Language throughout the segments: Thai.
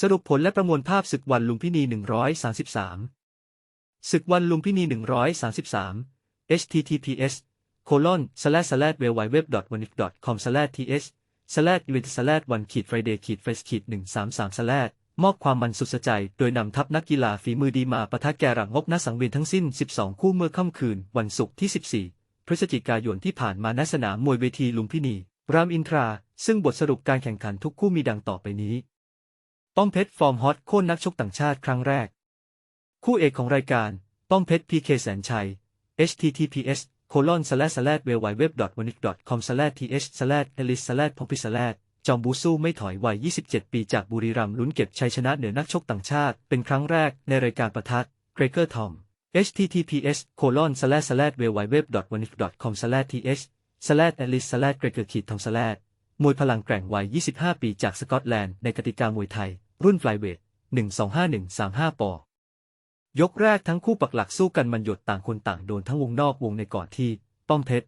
สรุปผลและประมวลภาพศึกวันลุมพินี 133 ศึกวันลุมพินี 133 https colon slash slash w w w w a n i c com slash th slash event slash 1ขีด friday ขีด fresh ขีด133 slash มอบความมันสุดสะใจ โดยนำทัพนักกีฬาฝีมือดีมาปะทะแกรังงบนสังเวียนทั้งสิ้น 12 คู่เมื่อค่ำคืน วันศุกร์ที่ 14 พฤศจิกายนที่ผ่านมาณสนามมวยเวทีลุมพินี รามอินทรา ซึ่งบทสรุปการแข่งขันทุกคู่มีดังต่อไปนี้ ป้อมเพชรฟอร์มฮอตโค่นนักชกต่างชาติครั้งแรก คู่เอกของรายการ ป้อมเพชรพีเคแสนชัย https colon slash slash w w w w a n i c com slash th slash elis slash p o p i slash จอมบูสู้ไม่ถอยวัย 27 ปีจากบุรีรัมย์ลุ้นเก็บชัยชนะเหนือนักชกต่างชาติ เป็นครั้งแรกในรายการประทัดเกรเกอร์ทอม https colon slash slash w w w w a n i c com slash th slash elis slash gregor ขีดทอง slash มวยพลังแกร่งวัย 25 ปีจากสกอตแลนด์ในกติกามวยไทย รุ่นไฟเวท125135 ปอ ยกแรกทั้งคู่ปักหลักสู้กันมันหยดต่างคนต่างโดนทั้งวงนอกวงในก่อนที่ ป้อมเพชร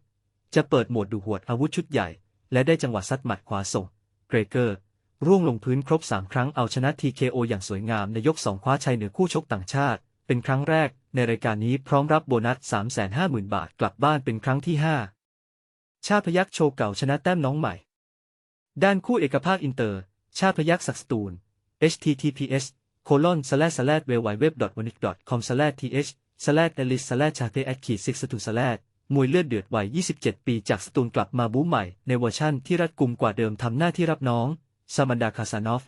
จะเปิดโหมดดูหวดอาวุธชุดใหญ่ และได้จังหวะซัดหมัดขวาส่ง เกรเกอร์ ร่วงลงพื้นครบ3ครั้งเอาชนะ TKO อย่างสวยงามในยก2คว้าชัยเหนือคู่ชกต่างชาติ เป็นครั้งแรกในรายการนี้พร้อมรับโบนัส 350,000 บาทกลับบ้านเป็นครั้งที่ 5 ชาพยักษ์โชว์เก่าชนะแต้มน้องใหม่ ด้านคู่เอกภาคอินเตอร์ ชาพยักศักสตูล https colon slash slash w w w w a n i c com slash th slash elis slash chate at ขีด six สตู slash มวยเลือดเดือดวัย 27 ปีจากสตูลกลับมาบู๊ใหม่ ในเวอร์ชั่นที่รัดกุมกว่าเดิมทำหน้าที่รับน้อง ซามันดาคาซานอฟ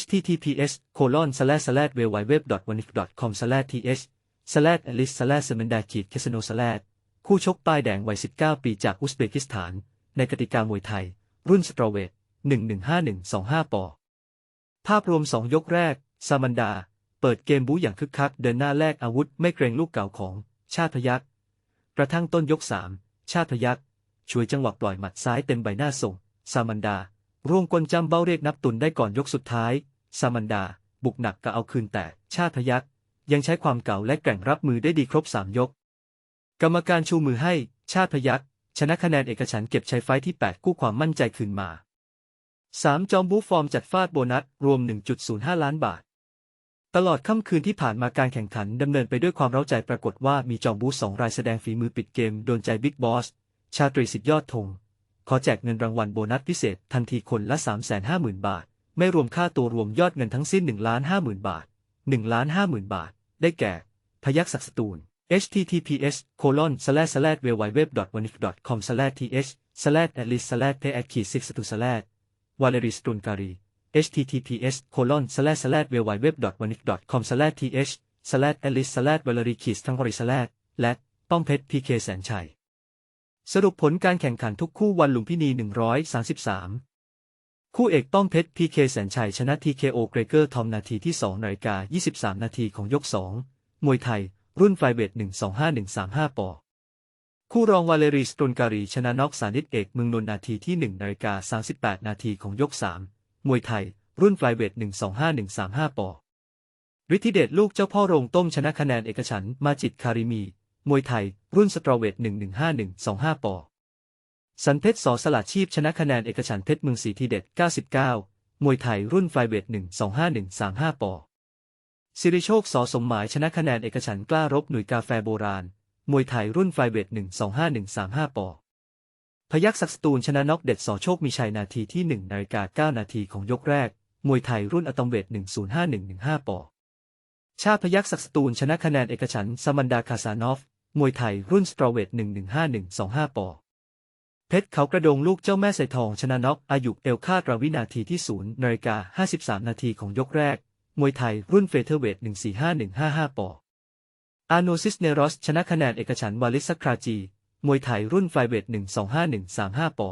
https colon slash slash w w w w a n i c com slash th slash elis slash สมันดาขีดเคสโน slash คู่ชกป้ายแดงวัย 19 ปีจากอุซเบกิสถาน ในกติกามวยไทย รุ่นสตรเวท115125ปอ ภาพรวม 2 ยกแรก ซามันดา เปิดเกมบู๊อย่างคึกคัก เดินหน้าแลกอาวุธไม่เกรงลูกเก่าของ ชาติพยักกระทั่งต้นยกสามชาติพยักช่วยจังหวะปล่อยหมัดซ้ายเต็มใบหน้าส่ง ซามันดา ร่วงกลจำเบ้าเรียกนับตุนได้ก่อนยกสุดท้าย ซามันดา บุกหนักก็เอาคืนแต่ ชาติพยักยังใช้ความเก่าและแกร่งรับมือได้ดีครบสามยก กรรมการชูมือให้ ชาติพยักชนะคะแนนเอกฉันท์เก็บชัยไฟที่ 8 กู้ความมั่นใจคืนมา 3 จอมบูฟอร์มจัดฟาดโบนัส รวม 1.05 ล้านบาท ตลอดค่ำคืนที่ผ่านมาการแข่งขันดำเนินไปด้วยความเร้าใจปรากฏว่ามีจอมบูสองรายแสดงฝีมือปิดเกม โดนใจบิ๊กบอส ชาตรีสิทธิยอดธงขอแจกเงินรางวัลโบนัสพิเศษทันทีคนละ 350,000 บาท ไม่รวมค่าตัวรวมยอดเงินทั้งสิ้น1ล้าน50,000 บาท1ล้าน50,000 บาท ได้แก่ พยักศักดิ์สตูล https colon slash slash w w w w a n i c com slash th slash at least slash pay at ขีด six สตู slash วาเลริสตุนการี https colon slash slash w w w w a n i c com slash th slash at least slash วาเลรีขีดทั้งบริ slash และป้อมเพชร PK แสนชัย สรุปผลการแข่งขันทุกคู่วันลุมพินี 133 คู่เอกป้อมเพชร PK แสนชัย ชนะ TKO เกรเกอร์ทอมนาทีที่2นาฬิกา23 นาทีของยก 2 มวยไทย รุ่นไฟเวท125135 ปอ คู่รองวาเลรีสตุนการีชนะน็อกสานิตเอกเมืองนนท์นาทีที่1นาฬิกา38 นาทีของยก 3 มวยไทย รุ่นไฟเวท 125135 ปอฤทธิเดชลูกเจ้าพ่อโรงต้มชนะคะแนนเอกฉันมาจิตคาริมี มวยไทย รุ่นสตรอเวท 115125 ปอสันเพชรสอสลัดชีพชนะคะแนนเอกฉันท์เพชรเมืองศรีทีเด็ด 99 มวยไทย รุ่นไฟเวท 125135 ปอสิริโชคสอสมหมายชนะคะแนนเอกฉันกล้ารบหน่วยกาแฟโบราณ มวยไทยรุ่นไฟเวท125135 ปอ พยักศักดิ์สตูลชนะน็อกเด็ดสอโชคมีชัยนาทีที่ 1 นาฬิกา 9 นาทีของยกแรก มวยไทยรุ่นอะตอมเวท105115 ปอ ชาพยักศักดิ์สตูลชนะคะแนนเอกฉันสมันดาคาซานอฟ มวยไทยรุ่นสตรอเวท115125 ปอ เพชรเขากระโดงลูกเจ้าแม่ใส่ทองชนะน็อกอายุเอลคาดราวินาทีที่0นาฬิกา53 นาทีของยกแรก มวยไทยรุ่นเฟเธอร์เวท145155 ปอ อาโนซิสเนรอส ชนะคะแนนเอกฉันวาลิสคราจี มวยไทยรุ่นไฟเวท 125135 ปอ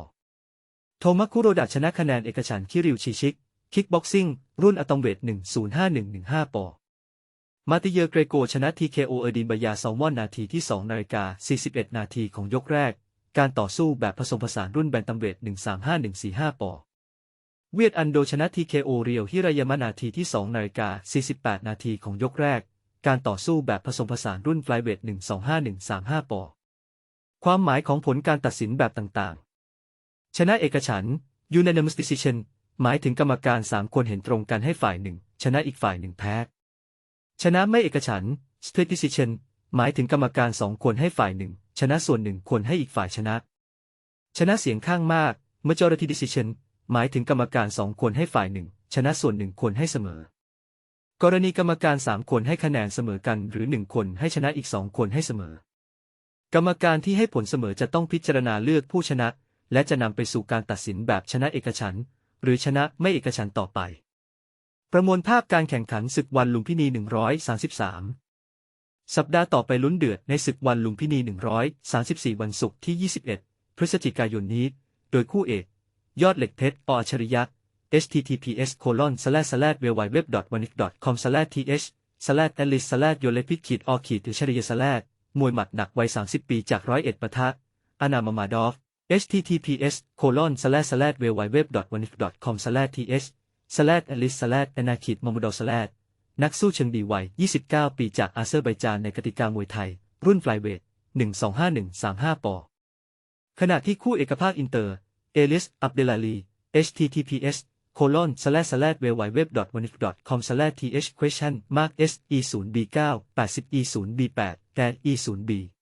โทมัสคุโรดะชนะคะแนนเอกฉันคิริวชิชิก คิกบ็อกซิ่ง รุ่นอะตอมเวท 105115 ปอ มาติเยอร์เกรโกชนะ TKO เอดินบายาซอลมอนนาทีที่ 2 นาฬิกา 41 นาทีของยกแรก การต่อสู้แบบผสมผสานรุ่นแบนตัมเวท 135145 ปอเวียดอันโดชนะ TKO เรียวฮิรายามะนาทีที่ 2 นาฬิกา 48 นาทีของยกแรก การต่อสู้แบบผสมผสานรุ่นไฟเวท125135 ปอ ความหมายของผลการตัดสินแบบต่างๆ ชนะเอกฉันท์ unanimous decision หมายถึงกรรมการ3คนเห็นตรงกันให้ฝ่ายหนึ่ง ชนะอีกฝ่ายหนึ่งแพ้ ชนะไม่เอกฉันท์ split decision หมายถึงกรรมการสองคนให้ฝ่ายหนึ่ง ชนะส่วนหนึ่งคนให้อีกฝ่ายชนะ ชนะเสียงข้างมาก majority decision หมายถึงกรรมการสองคนให้ฝ่ายหนึ่ง ชนะส่วนหนึ่งคนให้เสมอ กรณีกรรมการสามคนให้คะแนนเสมอกันหรือหนึ่งคนให้ชนะอีกสองคนให้เสมอ กรรมการที่ให้ผลเสมอจะต้องพิจารณาเลือกผู้ชนะ และจะนำไปสู่การตัดสินแบบชนะเอกฉันท์หรือชนะไม่เอกฉันท์ต่อไป ประมวลภาพการแข่งขันศึกวันลุมพินี 133 สัปดาห์ต่อไปลุ้นเดือดในศึกวันลุมพินี 134 วันศุกร์ที่ 21 พฤศจิกายนนี้ โดยคู่เอก ยอดเหล็กเพชรปออัจฉริยะ https colon slash slash w w w w a n i c com slash th slash alice slash โยเลพิขีดอขีดถึงชริย slash มวยหมัดหนักวัย 30 ปีจากร้อยเอ็ดปะทะอานามามาดอฟ https colon slash slash w w w w a n i c com slash th slash alice slash อนาคิดมามดอ slash นักสู้เชิงดีวัย 29 ปีจากอาเซอร์ไบจานในกติกามวยไทย รุ่นไฟเวท 125135 ปอ ขณะที่คู่เอกภาคอินเตอร์ เอลิส อับเดลาลี https colon slash slash w w w w o n i f com slash th question mark s e 0 b 9 80 e 0 b 8 8 e 0 b